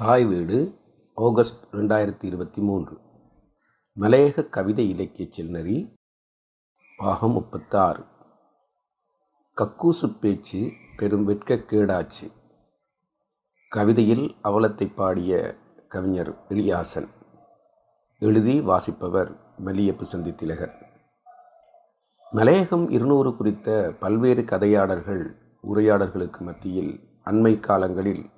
தாய் வீடு ஆகஸ்ட் ரெண்டாயிரத்தி இருபத்தி மூன்று. மலையக கவிதை இலக்கிய செல்நரி பாகம் முப்பத்தாறு. கக்கூசு பேச்சு பெரும் வெட்கக்கேடாச்சு. கவிதையில் அவலத்தை பாடிய கவிஞர் எளியாசன் எழுதி வாசிப்பவர் மல்லியப்பு சந்தி திலகர் மலையகம் இருநூறு குறித்த பல்வேறு கதையாடல்கள் உரையாடல்களுக்கு மத்தியில் அண்மை காலங்களில்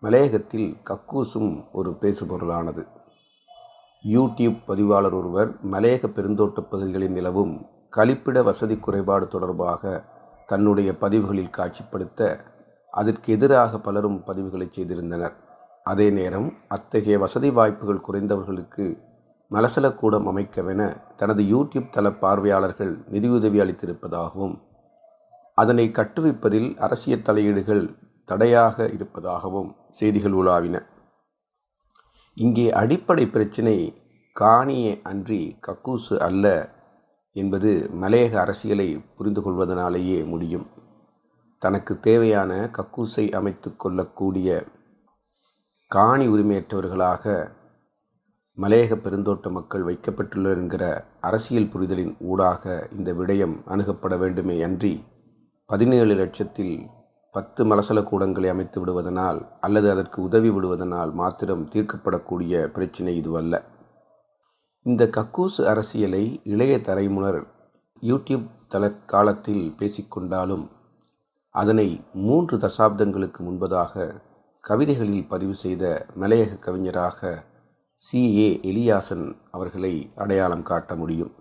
மலையகத்தில் கக்கூசும் ஒரு பேசுபொருளானது. யூடியூப் பதிவாளர் ஒருவர் மலையக பெருந்தோட்டப் பகுதிகளில் நிலவும் கழிப்பிட வசதி குறைபாடு தொடர்பாக தன்னுடைய பதிவுகளில் காட்சிப்படுத்த அதற்கு எதிராக பலரும் பதிவுகளை செய்திருந்தனர். அதே நேரம் அத்தகைய வசதி வாய்ப்புகள் குறைந்தவர்களுக்கு மலசலக்கூடம் அமைக்கவென தனது யூடியூப் தள பார்வையாளர்கள் நிதியுதவி அளித்திருப்பதாகவும் அதனை கட்டுவிப்பதில் அரசியல் தலையீடுகள் தடையாக இருப்பதாகவும் செய்திகள் உலாவின. இங்கே அடிப்படை பிரச்சினை காணியே அன்றி கக்கூசு அல்ல என்பது மலையக அரசியலை புரிந்து கொள்வதனாலேயே முடியும். தனக்கு தேவையான கக்கூசை அமைத்து கொள்ளக்கூடிய காணி உரிமையற்றவர்களாக மலையக பெருந்தோட்ட மக்கள் வைக்கப்பட்டுள்ளனர் என்கிற அரசியல் புரிதலின் ஊடாக இந்த விடயம் அணுகப்பட வேண்டுமே அன்றி பதினேழு லட்சத்தில் பத்து மலசல கூடங்களை அமைத்து விடுவதனால் அல்லது அதற்கு உதவி விடுவதனால் மாத்திரம் தீர்க்கப்படக்கூடிய பிரச்சினை இதுவல்ல. இந்த கக்கூசு அரசியலை இளைய தலைமுனர் யூடியூப் தள காலத்தில் பேசிக்கொண்டாலும் அதனை மூன்று தசாப்தங்களுக்கு முன்பதாக கவிதைகளில் பதிவு செய்த மலையக கவிஞராக சி. ஏ. எலியாசன் அவர்களை அடையாளம் காட்ட முடியும்.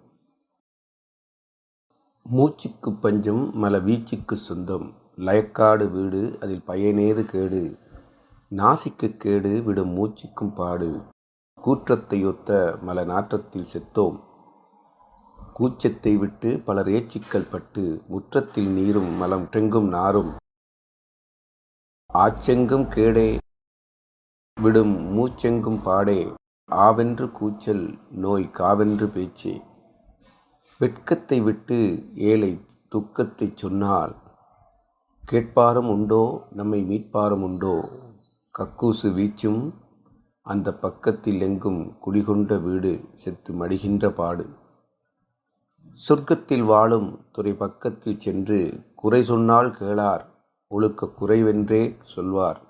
மூச்சுக்கு பஞ்சம் மல வீச்சுக்கு சொந்தம். லயக்காடு வீடு அதில் பயனேது கேடு. நாசிக்கு கேடு விடும் மூச்சுக்கும் பாடு. கூற்றத்தையொத்த மல நாற்றத்தில் செத்தோம். கூச்சத்தை விட்டு பலர் ஏச்சிக்கல் பட்டு முற்றத்தில் நீரும் மலம் டெங்கும் நாரும். ஆச்செங்கும் கேடே விடும் மூச்செங்கும் பாடே. ஆவென்று கூச்சல் நோய் காவென்று பேச்சே. வெட்கத்தை விட்டு ஏழை துக்கத்தைச் சொன்னால் கேட்பாரும் உண்டோ? நம்மை மீட்பாரும் உண்டோ? கக்கூசு வீச்சும் அந்த பக்கத்தில் எங்கும் குடிகொண்ட வீடு செத்து மடிகின்ற பாடு. சொர்க்கத்தில் வாழும் துறை பக்கத்தில் சென்று குறை சொன்னால் கேளார் ஒழுக்க குறைவென்றே சொல்வார்.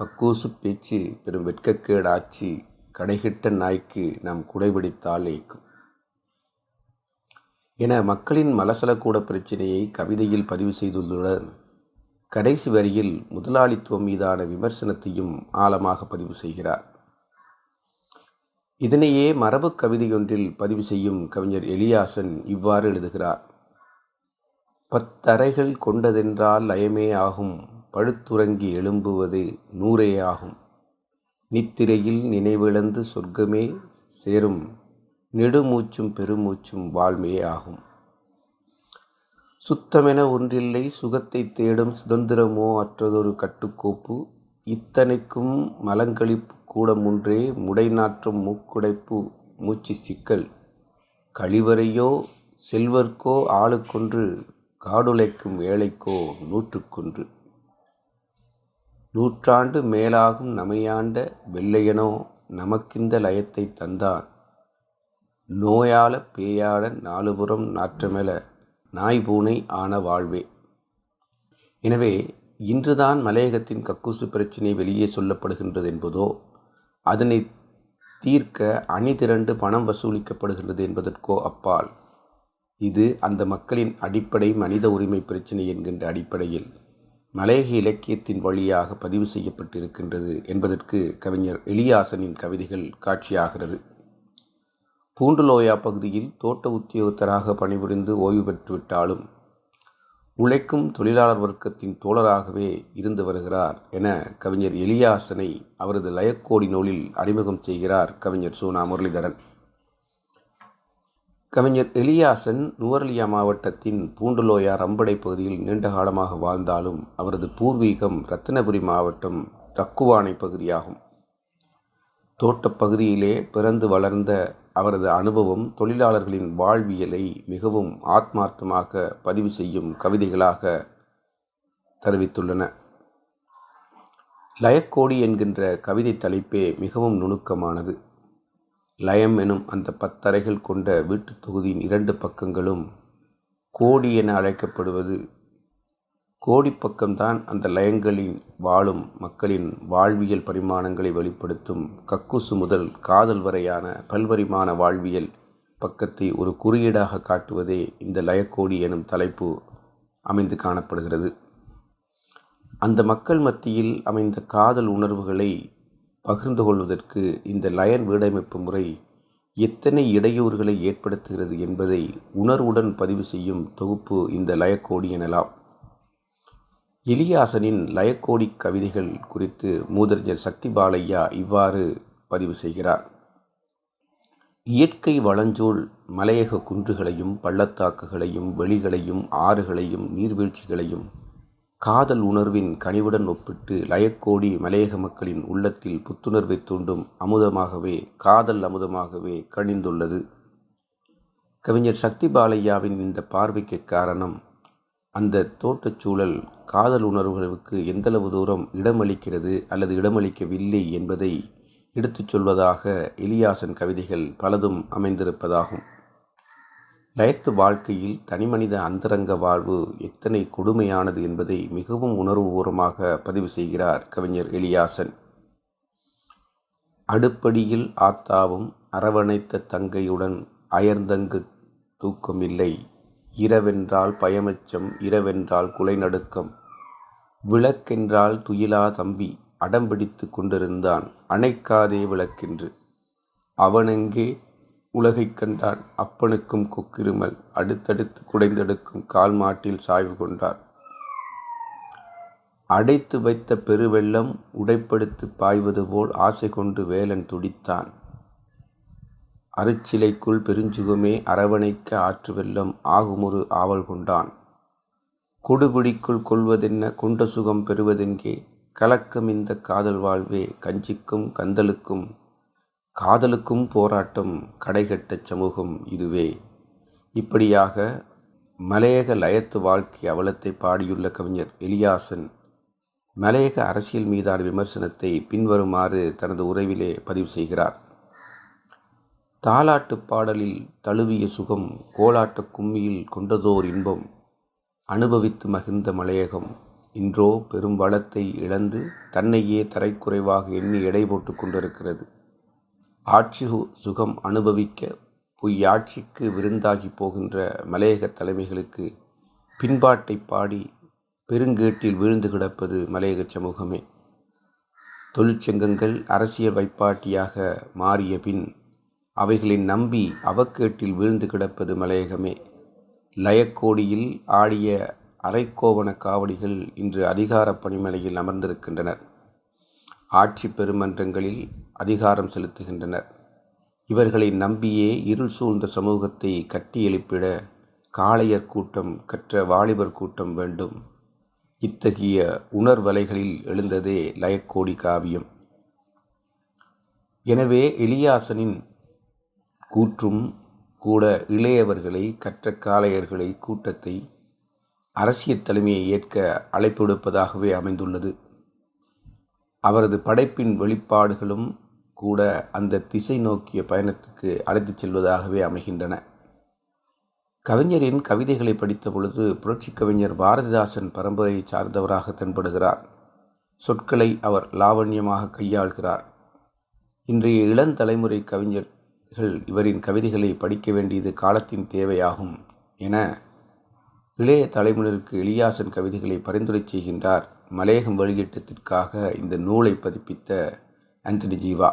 கக்கூசு பேச்சு பெரும் வெட்கக்கேடாச்சு கடைகிட்ட நாய்க்கு நாம் குடைபிடித்தால் ஏக்கும். என மக்களின் மலசலக்கூட பிரச்சினையை கவிதையில் பதிவு செய்துள்ளுடன் கடைசி வரியில் முதலாளித்துவம் மீதான விமர்சனத்தையும் ஆழமாக பதிவு செய்கிறார். இதனையே மரபு கவிதையொன்றில் பதிவு செய்யும் கவிஞர் எலியாசன் இவ்வாறு எழுதுகிறார். பத்தரைகள் கொண்டதென்றால் லயமே ஆகும் படுத்துறங்கி எழும்புவது நூறே ஆகும். நித்திரையில் நினைவிழந்து சொர்க்கமே சேரும் நெடுமூச்சும் பெருமூச்சும் வாழ்மையே ஆகும். சுத்தமென ஒன்றில்லை சுகத்தை தேடும் சுதந்திரமோ அற்றதொரு கட்டுக்கோப்பு. இத்தனைக்கும் மலங்களிப்பு கூடம் ஒன்றே முடைநாற்றும் மூக்குடைப்பு மூச்சு சிக்கல். கழிவறையோ செல்வர்க்கோ ஆளுக்கொன்று காடுழைக்கும் ஏழைக்கோ நூற்றுக்கொன்று. நூற்றாண்டு மேலாகும் நமையாண்ட வெள்ளையனோ நமக்கிந்த லயத்தை தந்தான். நோயால பேயாட நாலுபுறம் நாற்றமெல நாய் பூனை ஆன வாழ்வே. எனவே இன்றுதான் மலையகத்தின் கக்கூசு பிரச்சினை வெளியே சொல்லப்படுகின்றது என்பதோ அதனை தீர்க்க அணி திரண்டு பணம் வசூலிக்கப்படுகின்றது என்பதற்கோ அப்பால் இது அந்த மக்களின் அடிப்படை மனித உரிமை பிரச்சினை என்கின்ற அடிப்படையில் மலையக இலக்கியத்தின் வழியாக பதிவு செய்யப்பட்டிருக்கின்றது என்பதற்கு கவிஞர் எலியாசனின் கவிதைகள் காட்சியாகிறது. பூண்டுலோயா பகுதியில் தோட்ட உத்தியோகத்தராக பணிபுரிந்து ஓய்வு பெற்றுவிட்டாலும் உழைக்கும் தொழிலாளர் வர்க்கத்தின் தோழராகவே இருந்து வருகிறார் என கவிஞர் எலியாசனை அவரது லயக்கோடி நூலில் அறிமுகம் செய்கிறார் கவிஞர் சோனா முரளிதரன். கவிஞர் எலியாசன் நுவர்லியா மாவட்டத்தின் பூண்டுலோயா ரம்படை பகுதியில் நீண்ட காலமாக வாழ்ந்தாலும் அவரது பூர்வீகம் ரத்தினபுரி மாவட்டம் ரக்குவானை பகுதியாகும். தோட்டப் பகுதியிலே பிறந்து வளர்ந்த அவரது அனுபவம் தொழிலாளர்களின் வாழ்வியலை மிகவும் ஆத்மார்த்தமாக பதிவு செய்யும் கவிதைகளாக தெரிவித்துள்ளன. லயக்கோடி என்கின்ற கவிதை தலைப்பே மிகவும் நுணுக்கமானது. லயம் எனும் அந்த பத்தறைகள் கொண்ட வீட்டுத் தொகுதியின் இரண்டு பக்கங்களும் கோடி என அழைக்கப்படுவது கோடிப்பக்கம்தான் அந்த லயங்களில் வாழும் மக்களின் வாழ்வியல் பரிமாணங்களை வெளிப்படுத்தும் கக்குசு முதல் காதல் வரையான பல்பரிமாண வாழ்வியல் பக்கத்தை ஒரு குறியீடாக காட்டுவதே இந்த லயக்கோடி எனும் தலைப்பு அமைந்து காணப்படுகிறது. அந்த மக்கள் மத்தியில் அமைந்த காதல் உணர்வுகளை பகிர்ந்து கொள்வதற்கு இந்த லயன் வீடமைப்பு முறை எத்தனை இடையூறுகளை ஏற்படுத்துகிறது என்பதை உணர்வுடன் பதிவு செய்யும் தொகுப்பு இந்த லயக்கோடி எனலாம். எலியாசனின் லயக்கோடி கவிதைகள் குறித்து மூதறிஞர் சக்தி பாலையா இவ்வாறு பதிவு செய்கிறார். இயற்கை வளஞ்சூழ் மலையக குன்றுகளையும் பள்ளத்தாக்குகளையும் வெளிகளையும் ஆறுகளையும் நீர்வீழ்ச்சிகளையும் காதல் உணர்வின் கனிவுடன் ஒப்பிட்டு லயக்கோடி மலையக மக்களின் உள்ளத்தில் புத்துணர்வை தூண்டும் அமுதமாகவே காதல் அமுதமாகவே கணிந்துள்ளது கவிஞர் சக்தி பாலையாவின் இந்த பார்வைக்கு காரணம் அந்த தோட்டச்சூழல் காதல் உணர்வுகளுக்கு எந்தளவு தூரம் இடமளிக்கிறது அல்லது இடமளிக்கவில்லை என்பதை எடுத்துச் சொல்வதாக எலியாசன் கவிதைகள் பலதும் அமைந்திருப்பதாகும். லயத்து வாழ்க்கையில் தனிமனித அந்தரங்க வாழ்வு எத்தனை கொடுமையானது என்பதை மிகவும் உணர்வுபூர்வமாக பதிவு செய்கிறார் கவிஞர் எலியாசன். அடுப்படியில் ஆத்தாவும் அரவணைத்த தங்கையுடன் அயர்ந்தங்கு தூக்கமில்லை. இரவென்றால் பயமச்சம் இரவென்றால் குலைநடுக்கம். விளக்கென்றால் துயிலா தம்பி அடம்பிடித்து கொண்டிருந்தான். அணைக்காதே விளக்கென்று. அவனெங்கே உலகைக் கண்டான்? அப்பனுக்கும் கொக்கிருமல். அடுத்தடுத்து குடைந்தெடுக்கும் கால் மாட்டில் சாய்வு கொண்டார். அடைத்து வைத்த பெருவெள்ளம் உடைப்படுத்து பாய்வது போல் ஆசை கொண்டு வேலன் துடித்தான். அருச்சிலைக்குள் பெருஞ்சுகமே அரவணைக்க ஆற்று வெள்ளம் ஆகுமொரு ஆவல் கொண்டான். கொடுபிடிக்குள் கொள்வதென்ன குண்ட சுகம் பெறுவதெங்கே? கலக்கம் இந்த காதல் வாழ்வே கஞ்சிக்கும் கந்தலுக்கும் காதலுக்கும் போராட்டம் கடைகட்ட சமூகம் இதுவே. இப்படியாக மலையக லயத்து வாழ்க்கை அவலத்தை பாடியுள்ள கவிஞர் எலியாசன் மலையக அரசியல் மீதான விமர்சனத்தை பின்வருமாறு தனது உரைவிலே பதிவு செய்கிறார். தாலாட்டு பாடலில் தழுவிய சுகம் கோலாட்ட கும்மியில் கொண்டதோர் இன்பம் அனுபவித்து மகிழ்ந்த மலையகம். இன்றோ பெரும் வளத்தை இழந்து தன்னையே தரைக்குறைவாக எண்ணி எடை போட்டு கொண்டிருக்கிறது. ஆட்சி சுகம் அனுபவிக்க பொய்யாட்சிக்கு விருந்தாகி போகின்ற மலையக தலைமைகளுக்கு பின்பாட்டை பாடி பெருங்கேட்டில் வீழ்ந்து கிடப்பது மலையக சமூகமே. தொழிற்சங்கங்கள் அரசியல் வைப்பாட்டியாக மாறிய பின் அவைகளை நம்பி அவக்கேட்டில் வீழ்ந்து கிடப்பது மலையகமே. லயக்கோடியில் ஆடிய அரைக்கோவன காவடிகள் இன்று அதிகார பணிமனையில் அமர்ந்திருக்கின்றனர். ஆட்சி பெருமன்றங்களில் அதிகாரம் செலுத்துகின்றனர். இவர்களை நம்பியே இருள் சூழ்ந்த சமூகத்தை கட்டி எழுப்பிட காளையர் கூட்டம் கற்ற வாலிபர் கூட்டம் வேண்டும். இத்தகைய உணர்வலைகளில் எழுந்ததே லயக்கோடி காவியம். எனவே எலியாசனின் கூற்றும் கூட இளையவர்களை கற்ற காளையர்களை கூட்டத்தை அரசியல் தலைமையை ஏற்க அழைப்பு விடுப்பதாகவே அமைந்துள்ளது. அவரது படைப்பின் வெளிப்பாடுகளும் கூட அந்த திசை நோக்கிய பயணத்துக்கு அழைத்துச் செல்வதாகவே அமைகின்றன. கவிஞரின் கவிதைகளை படித்த பொழுது புரட்சி கவிஞர் பாரதிதாசன் பரம்பரையை சார்ந்தவராக தென்படுகிறார். சொற்களை அவர் லாவண்யமாக கையாள்கிறார். இன்றைய இளந்தலைமுறை கவிஞர் இவரின் கவிதைகளை படிக்க வேண்டியது காலத்தின் தேவையாகும் என இளைய தலைமுறைக்கு எளியாசன் கவிதைகளை பரிந்துரை செய்கின்றார். மலையகம் வெளியீட்டத்திற்காக இந்த நூலை பதிப்பித்த அந்தனி ஜீவா.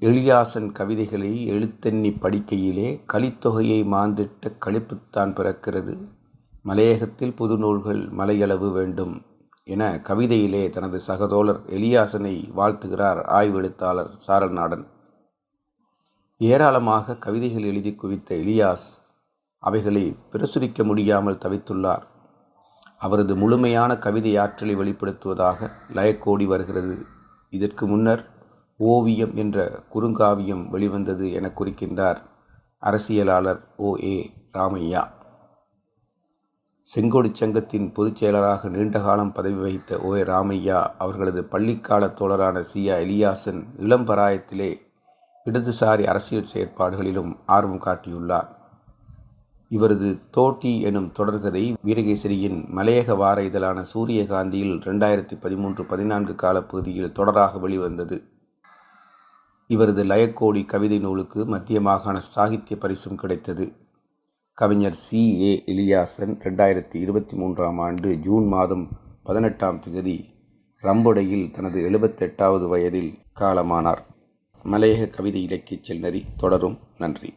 எளியாசன் கவிதைகளை எழுத்தெண்ணி படிக்கையிலே கலித்தொகையை மாந்திட்ட கழிப்புத்தான் பிறக்கிறது. மலையகத்தில் புது நூல்கள் மலையளவு வேண்டும் என கவிதையிலே தனது சகதோழர் எலியாசனை வாழ்த்துகிறார் ஆய்வெழுத்தாளர் சாரல்நாடன் ஏராளமாக கவிதைகள் எழுதி குவித்த இலியாஸ் அவைகளை பிரசுரிக்க முடியாமல் தவித்துள்ளார். அவரது முழுமையான கவிதை ஆற்றலை வெளிப்படுத்துவதாக லயக்கோடி வருகிறது. இதற்கு முன்னர் ஓவியம் என்ற குறுங்காவியம் வெளிவந்தது என குறிக்கின்றார் அரசியலாளர் ஓ. ஏ. ராமையா. செங்கோடி சங்கத்தின் பொதுச் செயலராக பதவி வகித்த ஓ. ராமையா அவர்களது பள்ளிக்கால தோழரான சியா எலியாசன் இளம்பராயத்திலே இடதுசாரி அரசியல் செயற்பாடுகளிலும் ஆர்வம் காட்டியுள்ளார். இவரது தோட்டி எனும் தொடர்கதை வீரகேசரியின் மலையக வார இதழான சூரியகாந்தியில் ரெண்டாயிரத்தி பதிமூன்று பதினான்கு காலப்பகுதியில் தொடராக வெளிவந்தது. இவரது லயக்கோடி கவிதை நூலுக்கு மத்திய மாகாண சாகித்ய பரிசும் கிடைத்தது. கவிஞர் சி. ஏ. இலியாசன் ரெண்டாயிரத்தி இருபத்தி மூன்றாம் ஆண்டு ஜூன் மாதம் பதினெட்டாம் தேதி ரம்பொடையில் தனது எழுபத்தெட்டாவது வயதில் காலமானார். மலையக கவிதை இலக்கியச் செல்நறி தொடரும். நன்றி.